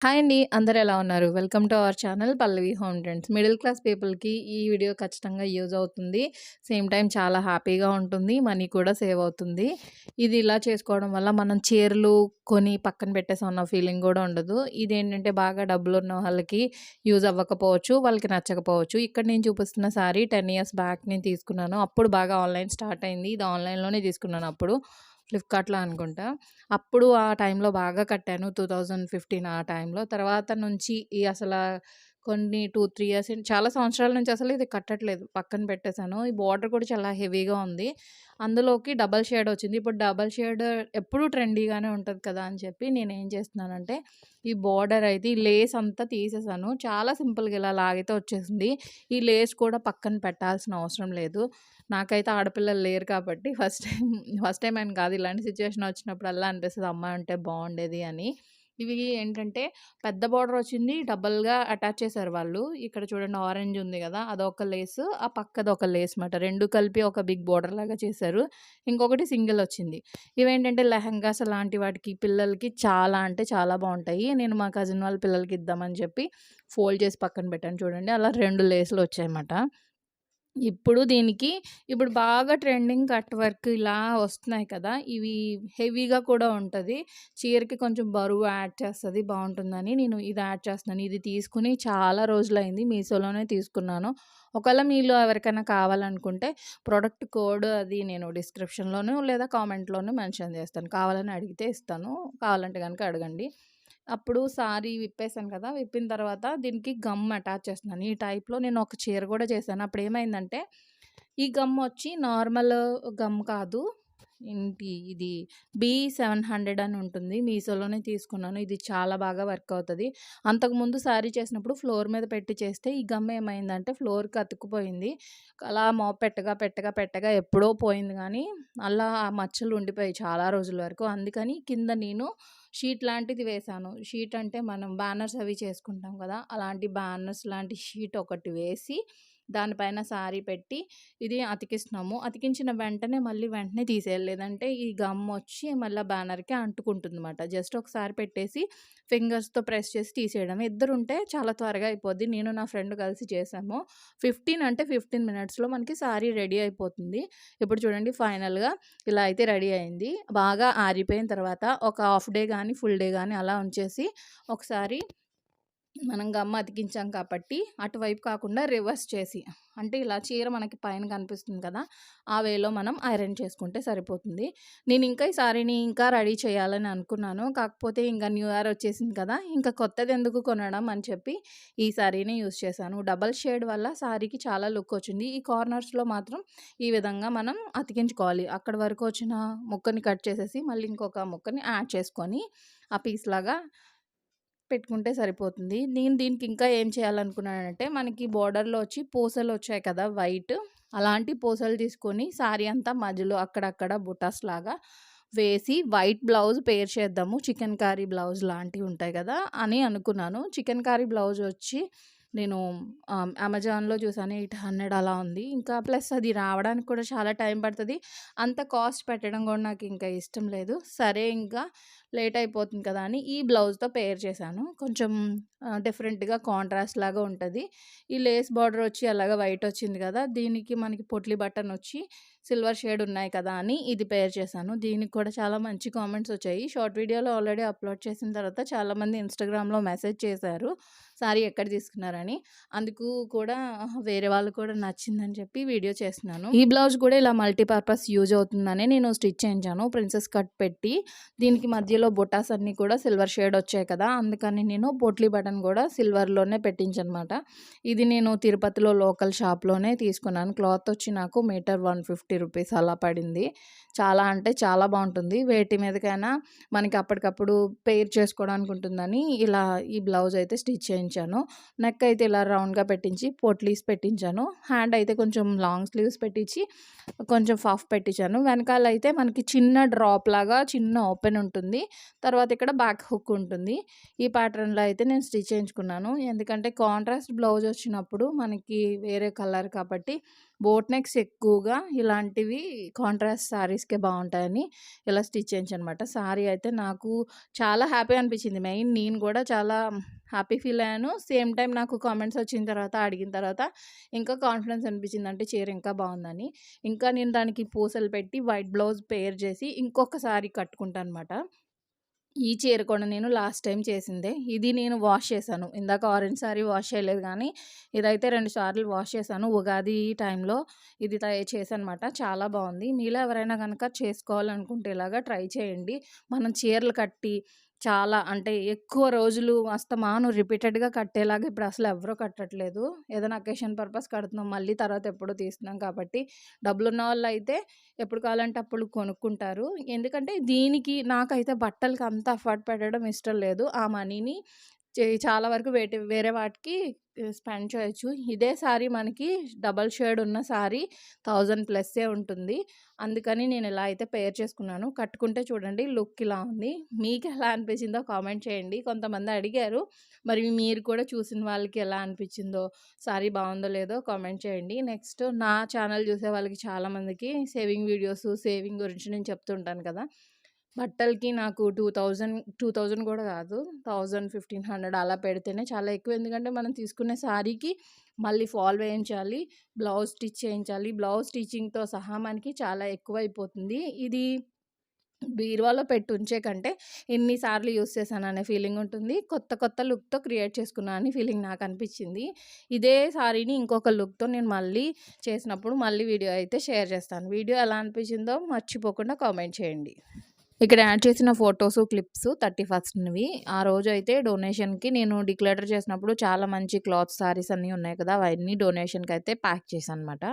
Hi అండి. అందరు ఎలా ఉన్నారు? Welcome to our channel Pallavi Home Trends. Middle class పీపుల్‌కి ఈ వీడియో ఖచ్చితంగా యూజ్ అవుతుంది. సేమ్ టైం చాలా హ్యాపీగా ఉంటుంది. మనీ కూడా సేవ్ అవుతుంది. ఇది ఇలా చేసుకోవడం వల్ల మనం చీరలు కొని పక్కన పెట్టేసాం అన్న ఫీలింగ్ కూడా ఉండదు. ఇదేంటంటే బాగా డబ్బులున్న వాళ్ళకి యూజ్ అవ్వకపోవచ్చు. వాళ్ళకి నచ్చకపోవచ్చు. ఇక్కడ నేను చూపిస్తున్న సారీ టెన్ ఇయర్స్ బ్యాక్ నేను తీసుకున్నాను. అప్పుడు బాగా ఆన్‌లైన్ స్టార్ట్ అయింది. ఇది ఆన్‌లైన్‌లోనే తీసుకున్నాను అప్పుడు. ఫ్లిప్‌కార్ట్‌లో అనుకుంటా. అప్పుడు ఆ టైంలో బాగా కట్టాను. 2015 ఆ టైంలో. తర్వాత నుంచి ఈ అసలు కొన్ని 2, 3 ఇయర్స్ చాలా సంవత్సరాల నుంచి అసలు ఇది కట్టట్లేదు. పక్కన పెట్టేసాను. ఈ బార్డర్ కూడా చాలా హెవీగా ఉంది. అందులోకి డబల్ షేడ్ వచ్చింది. ఇప్పుడు డబల్ షేడ్ ఎప్పుడూ ట్రెండీగానే ఉంటుంది కదా! అని చెప్పి నేనేం చేస్తున్నానంటే ఈ బార్డర్ అయితే ఈ లేస్ అంతా తీసేసాను. చాలా సింపుల్‌గా ఇలా లాగితే వచ్చేసింది. ఈ లేస్ కూడా పక్కన పెట్టాల్సిన అవసరం లేదు. నాకైతే ఆడపిల్లలు లేరు కాబట్టి ఫస్ట్ టైం ఫస్ట్ టైం అని కాదు. ఇలాంటి సిచ్యువేషన్ వచ్చినప్పుడల్లా అనిపిస్తుంది అమ్మాయి ఉంటే బాగుండేది అని. ఇవి ఏంటంటే పెద్ద బోర్డర్ వచ్చింది. డబుల్‌గా అటాచ్ చేశారు వాళ్ళు. ఇక్కడ చూడండి ఆరెంజ్ ఉంది కదా! అదొక లేస్. ఆ పక్కదొక లేస్ మాట. రెండు కలిపి ఒక బిగ్ బోర్డర్ లాగా చేశారు. ఇంకొకటి సింగిల్ వచ్చింది. ఇవేంటంటే లెహంగాస్ అలాంటి వాటికి పిల్లలకి చాలా అంటే చాలా బాగుంటాయి నేను మా కజిన్ వాళ్ళ పిల్లలకి ఇద్దామని చెప్పి ఫోల్డ్ చేసి పక్కన పెట్టాను చూడండి. అలా రెండు లేస్‌లు వచ్చాయన్నమాట. ఇప్పుడు దీనికి ఇప్పుడు బాగా ట్రెండింగ్ కట్ వర్క్ ఇలా వస్తున్నాయి కదా! ఇవి హెవీగా కూడా ఉంటుంది చీరకి కొంచెం బరువు యాడ్ చేస్తుంది బాగుంటుందని నేను ఇది యాడ్ చేస్తున్నాను. ఇది తీసుకుని చాలా రోజులైంది. మీషోలోనే తీసుకున్నాను. ఒకవేళ మీలో ఎవరికైనా కావాలనుకుంటే ప్రోడక్ట్ కోడ్ అది నేను డిస్క్రిప్షన్‌లోను లేదా కామెంట్‌లోను మెన్షన్ చేస్తాను. కావాలని అడిగితే ఇస్తాను. కావాలంటే కనుక అడగండి. అప్పుడు సారీ విప్పేసాను కదా! విప్పిన తర్వాత దీనికి గమ్ అటాచ్ చేస్తున్నాను. ఈ టైప్‌లో నేను ఒక చీర కూడా చేశాను. అప్పుడు ఏమైందంటే ఈ గమ్ వచ్చి నార్మల్ గమ్ కాదు. ఏంటి ఇది బీ700 అని ఉంటుంది. మీషోలోనే తీసుకున్నాను. ఇది చాలా బాగా వర్క్ అవుతుంది అంతకుముందు సారీ చేసినప్పుడు ఫ్లోర్ మీద పెట్టి చేస్తే ఈ గమ్ ఏమైందంటే ఫ్లోర్‌కి అతుక్కుపోయింది. అలా మో పెట్టగా, పెట్టగా, పెట్టగా ఎప్పుడో పోయింది కానీ అలా ఆ మచ్చలు ఉండిపోయాయి చాలా రోజుల వరకు. అందుకని కింద నేను షీట్ లాంటిది వేశాను. షీట్ అంటే మనం బ్యానర్స్ అవి చేసుకుంటాం కదా! అలాంటి బ్యానర్స్ లాంటి షీట్ ఒకటి వేసి దానిపైన సారీ పెట్టి ఇది అతికిస్తున్నాము. అతికించిన వెంటనే మళ్ళీ వెంటనే తీసేయాలి. లేదంటే ఈ గమ్ వచ్చి మళ్ళీ బ్యానర్‌కి అంటుకుంటుందన్నమాట. జస్ట్ ఒకసారి పెట్టేసి ఫింగర్స్‌తో ప్రెస్ చేసి తీసేయడం ఇద్దరు ఉంటే చాలా త్వరగా అయిపోద్ది. నేను నా ఫ్రెండ్ కలిసి చేసాము ఫిఫ్టీన్ అంటే 15 మినిట్స్‌లో మనకి సారీ రెడీ అయిపోతుంది. ఇప్పుడు చూడండి ఫైనల్‌గా ఇలా అయితే రెడీ అయింది. బాగా ఆరిపోయిన తర్వాత ఒక హాఫ్ డే కానీ ఫుల్ డే కానీ అలా ఉంచేసి ఒకసారి మనం గమ్మ అతికించాం కాబట్టి అటువైపు కాకుండా రివర్స్ చేసి అంటే ఇలా చీర మనకి పైన కనిపిస్తుంది కదా! ఆ వేలో మనం ఐరన్ చేసుకుంటే సరిపోతుంది. నేను ఇంకా ఈ సారీని ఇంకా రెడీ చేయాలని అనుకున్నాను. కాకపోతే ఇంకా న్యూ ఇయర్ వచ్చేసింది కదా! ఇంకా కొత్తది ఎందుకు కొనడం అని చెప్పి ఈ సారీని యూజ్ చేశాను. డబల్ షేడ్ వల్ల సారీకి చాలా లుక్ వచ్చింది. ఈ కార్నర్స్‌లో మాత్రం ఈ విధంగా మనం అతికించుకోవాలి. అక్కడి వరకు వచ్చిన ముక్కని కట్ చేసేసి మళ్ళీ ఇంకొక ముక్కని యాడ్ చేసుకొని ఆ పీస్ లాగా పెట్టుకుంటే సరిపోతుంది. నేను దీనికి ఇంకా ఏం చేయాలనుకున్నానంటే మనకి బోర్డర్‌లో వచ్చి పూసలు వచ్చాయి కదా! వైట్ అలాంటి పూసలు తీసుకొని సారీ అంతా మధ్యలో అక్కడక్కడ బుటాస్‌లాగా వేసి వైట్ బ్లౌజ్ పేర్ చేద్దాము. చికెన్ కర్రీ బ్లౌజ్ లాంటివి ఉంటాయి కదా! అని అనుకున్నాను. చికెన్ కర్రీ బ్లౌజ్ వచ్చి నేను అమెజాన్‌లో చూసాను. 800 అలా ఉంది. ఇంకా ప్లస్ అది రావడానికి కూడా చాలా టైం పడుతుంది అంత కాస్ట్ పెట్టడం కూడా నాకు ఇంకా ఇష్టం లేదు. సరే ఇంకా లేట్ అయిపోతుంది కదా! అని ఈ బ్లౌజ్‌తో పేర్ చేశాను. కొంచెం డిఫరెంట్‌గా కాంట్రాస్ట్ లాగా ఉంటుంది ఈ లేస్ బార్డర్ వచ్చి అలాగా వైట్ వచ్చింది కదా! దీనికి మనకి పొట్లి బటన్ వచ్చి సిల్వర్ షేడ్ ఉన్నాయి కదా! అని ఇది పేర్ చేశాను. దీనికి కూడా చాలా మంచి కామెంట్స్ వచ్చాయి. షార్ట్ వీడియోలో ఆల్రెడీ అప్లోడ్ చేసిన తర్వాత చాలామంది ఇన్‌స్టాగ్రామ్‌లో మెసేజ్ చేశారు. సారీ ఎక్కడ తీసుకున్నారని. అందుకు కూడా వేరే వాళ్ళు కూడా నచ్చిందని చెప్పి వీడియో చేస్తున్నాను. ఈ బ్లౌజ్ కూడా ఇలా మల్టీపర్పస్ యూజ్ అవుతుందని నేను స్టిచ్ చేయించాను. ప్రిన్సెస్ కట్ పెట్టి దీనికి మధ్యలో బొటాస్ అన్నీ కూడా సిల్వర్ షేడ్ వచ్చాయి కదా! అందుకని నేను పోట్లీ బటన్ కూడా సిల్వర్‌లోనే పెట్టించనమాట ఇది నేను తిరుపతిలో లోకల్ షాప్‌లోనే తీసుకున్నాను. క్లాత్ వచ్చి నాకు మీటర్ 150 రూపీస్ అలా పడింది. చాలా అంటే చాలా బాగుంటుంది వేటి మీదకైనా మనకి అప్పటికప్పుడు పేర్ చేసుకోవడానికి ఉంటుందని ఇలా ఈ బ్లౌజ్ అయితే స్టిచ్ చేయించాను. పెట్టించాను నెక్ అయితే ఇలా రౌండ్‌గా పెట్టించి పోట్లీస్ పెట్టించాను. హ్యాండ్ అయితే కొంచెం లాంగ్ స్లీవ్స్ పెట్టించి కొంచెం ఫఫ్ పెట్టించాను. వెనకాల అయితే మనకి చిన్న డ్రాప్ లాగా చిన్న ఓపెన్ ఉంటుంది. తర్వాత ఇక్కడ బ్యాక్ హుక్ ఉంటుంది ఈ ప్యాటర్న్లో అయితే నేను స్టిచ్ చేయించుకున్నాను ఎందుకంటే కాంట్రాస్ట్ బ్లౌజ్ వచ్చినప్పుడు మనకి వేరే కలర్ కాబట్టి బోట్ నెక్స్ ఎక్కువగా ఇలాంటివి కాంట్రాస్ట్ శారీస్కే బాగుంటాయని ఇలా స్టిచ్ చేయించనమాట. శారీ అయితే నాకు చాలా హ్యాపీ అనిపించింది. మెయిన్ నేను కూడా చాలా హ్యాపీ ఫీల్ అయ్యాను. సేమ్ టైం నాకు కామెంట్స్ వచ్చిన తర్వాత అడిగిన తర్వాత ఇంకా కాన్ఫిడెన్స్ అనిపించింది. అంటే చీర ఇంకా బాగుందని ఇంకా నేను దానికి పూసలు పెట్టి వైట్ బ్లౌజ్ పేర్ చేసి ఇంకొక సారీ కట్టుకుంటాను అనమాట ఈ చీర కూడా నేను లాస్ట్ టైం చేసిందే. ఇది నేను వాష్ చేశాను. ఇందాక ఆరెంజ్ సారీ వాష్ చేయలేదు కానీ ఇదైతే రెండు సార్లు వాష్ చేశాను. ఉగాది టైంలో ఇది చేశాను అనమాట చాలా బాగుంది. మీలో ఎవరైనా కనుక చేసుకోవాలనుకుంటే ఇలాగా ట్రై చేయండి. మనం చీరలు కట్టి చాలా అంటే ఎక్కువ రోజులు అస్తమాను రిపీటెడ్‌గా కట్టేలాగా ఇప్పుడు అసలు ఎవరు కట్టట్లేదు. ఏదైనా అకేషన్ పర్పస్ కడుతున్నాం. మళ్ళీ తర్వాత ఎప్పుడో తీస్తున్నాం కాబట్టి, డబ్బులున్న అయితే ఎప్పుడు కావాలంటే అప్పుడు కొనుక్కుంటారు. ఎందుకంటే దీనికి నాకైతే బట్టలకి అంత ఎఫర్ట్ పెట్టడం ఇష్టం లేదు. ఆ మనీని చాలా వరకు వేటి వేరే వాటికి స్పెండ్ చేయొచ్చు. ఇదే సారీ మనకి డబల్ షేడ్ ఉన్న సారీ థౌజండ్ ప్లస్సే ఉంటుంది. అందుకని నేను ఇలా అయితే పేర్ చేసుకున్నాను. కట్టుకుంటే చూడండి లుక్ ఇలా ఉంది. మీకు ఎలా అనిపించిందో కామెంట్ చేయండి. కొంతమంది అడిగారు. మరి మీరు కూడా చూసిన వాళ్ళకి ఎలా అనిపించిందో, సారీ బాగుందో లేదో కామెంట్ చేయండి. నెక్స్ట్ నా ఛానల్ చూసే వాళ్ళకి చాలామందికి సేవింగ్ వీడియోస్, సేవింగ్ గురించి నేను చెప్తుంటాను కదా! బట్టలకి నాకు టూ థౌజండ్ టూ థౌజండ్ కూడా కాదు. థౌజండ్ ఫిఫ్టీన్ హండ్రెడ్ అలా పెడితేనే చాలా ఎక్కువ. ఎందుకంటే మనం తీసుకునే శారీకి మళ్ళీ ఫాల్ వేయించాలి బ్లౌజ్ స్టిచ్ చేయించాలి బ్లౌజ్ స్టిచ్చింగ్తో సహా మనకి చాలా ఎక్కువ అయిపోతుంది ఇది బీరువాలో పెట్టి ఉంచే కంటే ఎన్నిసార్లు యూస్ చేశాను అనే ఫీలింగ్ ఉంటుంది. కొత్త కొత్త లుక్తో క్రియేట్ చేసుకున్నాను అని ఫీలింగ్ నాకు అనిపించింది. ఇదే సారీని ఇంకొక లుక్తో నేను మళ్ళీ చేసినప్పుడు మళ్ళీ వీడియో అయితే షేర్ చేస్తాను. వీడియో ఎలా అనిపించిందో మర్చిపోకుండా కామెంట్ చేయండి. ఇక్కడ యాడ్ చేసిన ఫొటోస్ క్లిప్స్ థర్టీ ఫస్ట్వి ఆ రోజు అయితే డొనేషన్కి నేను డిక్లేటర్ చేసినప్పుడు చాలా మంచి క్లాత్ సారీస్ అన్నీ ఉన్నాయి కదా అవన్నీ డొనేషన్కి అయితే ప్యాక్ చేశాను అనమాట